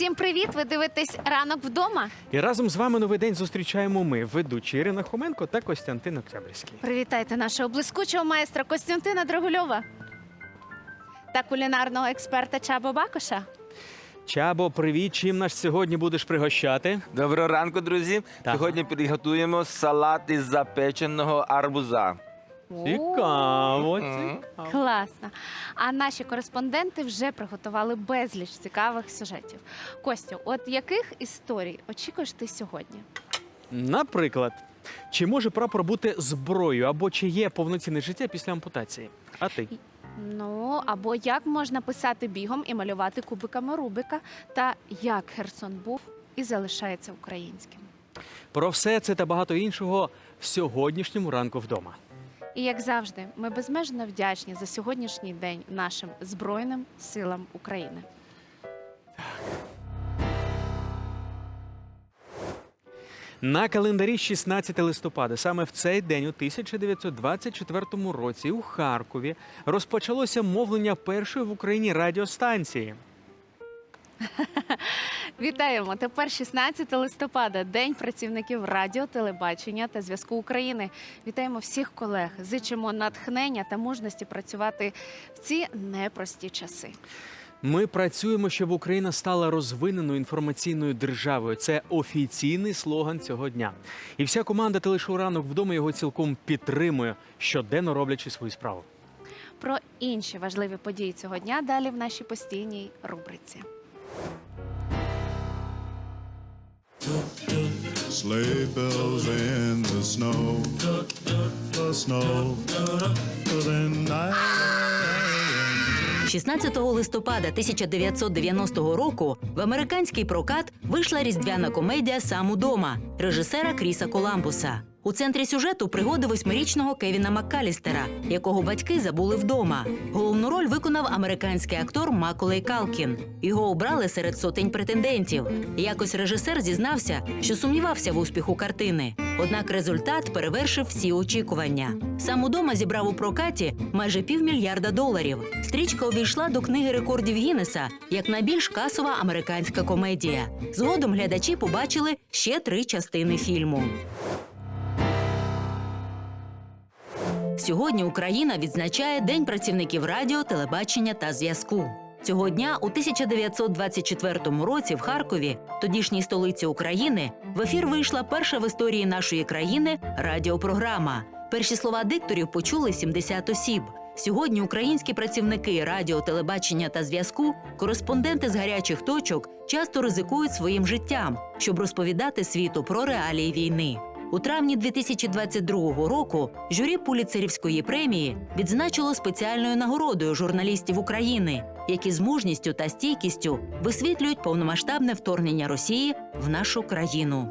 Всім привіт! Ви дивитесь ранок вдома. І разом з вами новий день зустрічаємо ми, ведучі Ірина Хоменко та Костянтин Октябрьський. Привітайте нашого блискучого майстра Костянтина Драгульова та кулінарного експерта Чабо Бакоша. Чабо, привіт, чим нас сьогодні будеш пригощати? Доброго ранку, друзі. Так. Сьогодні підготуємо салат із запеченого арбуза. Цікаво, цікаво. Класно. А наші кореспонденти вже приготували безліч цікавих сюжетів. Костю, от яких історій очікуєш ти сьогодні? Наприклад, чи може прапор бути зброєю або чи є повноцінне життя після ампутації? А ти? Ну або як можна писати бігом і малювати кубиками Рубика, та як Херсон був і залишається українським. Про все це та багато іншого в сьогоднішньому ранку вдома. І як завжди, ми безмежно вдячні за сьогоднішній день нашим збройним силам України. На календарі 16 листопада, саме в цей день, у 1924 році, у Харкові розпочалося мовлення першої в Україні радіостанції. Вітаємо! Тепер 16 листопада, День працівників радіо, телебачення та зв'язку України. Вітаємо всіх колег. Зичимо натхнення та мужності працювати в ці непрості часи. Ми працюємо, щоб Україна стала розвиненою інформаційною державою. Це офіційний слоган цього дня. І вся команда «Телешоу ранок вдома його цілком підтримує, щоденно роблячи свою справу. Про інші важливі події цього дня далі в нашій постійній рубриці. Sleigh bells in the snow, the snow, the night. 16 листопада 1990 року в американський прокат вийшла різдвяна комедія Сам удома режисера Кріса Коламбуса. У центрі сюжету пригоди восьмирічного Кевіна Маккалістера, якого батьки забули вдома. Головну роль виконав американський актор Маколей Калкін. Його обрали серед сотень претендентів. Якось режисер зізнався, що сумнівався в успіху картини. Однак результат перевершив всі очікування. Сам удома зібрав у прокаті майже півмільярда доларів. Стрічка увійшла до книги рекордів Гіннеса як найбільш касова американська комедія. Згодом глядачі побачили ще три частини фільму. Сьогодні Україна відзначає День працівників радіо, телебачення та зв'язку. Цього дня у 1924 році в Харкові, тодішній столиці України, в ефір вийшла перша в історії нашої країни радіопрограма. Перші слова дикторів почули 70 осіб. Сьогодні українські працівники радіо, телебачення та зв'язку, кореспонденти з гарячих точок, часто ризикують своїм життям, щоб розповідати світу про реалії війни. У травні 2022 року журі Пуліцерівської премії відзначило спеціальною нагородою журналістів України, які з мужністю та стійкістю висвітлюють повномасштабне вторгнення Росії в нашу країну.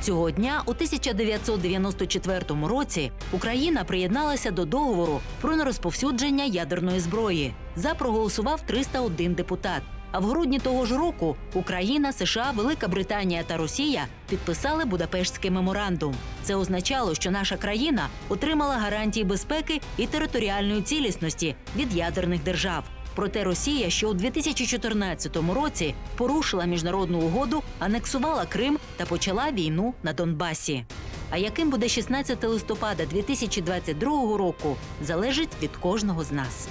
Цього дня у 1994 році Україна приєдналася до договору про нерозповсюдження ядерної зброї. За проголосував 301 депутат. А в грудні того ж року Україна, США, Велика Британія та Росія підписали Будапештський меморандум. Це означало, що наша країна отримала гарантії безпеки і територіальної цілісності від ядерних держав. Проте Росія, що у 2014 році порушила міжнародну угоду, анексувала Крим та почала війну на Донбасі. А яким буде 16 листопада 2022 року, залежить від кожного з нас.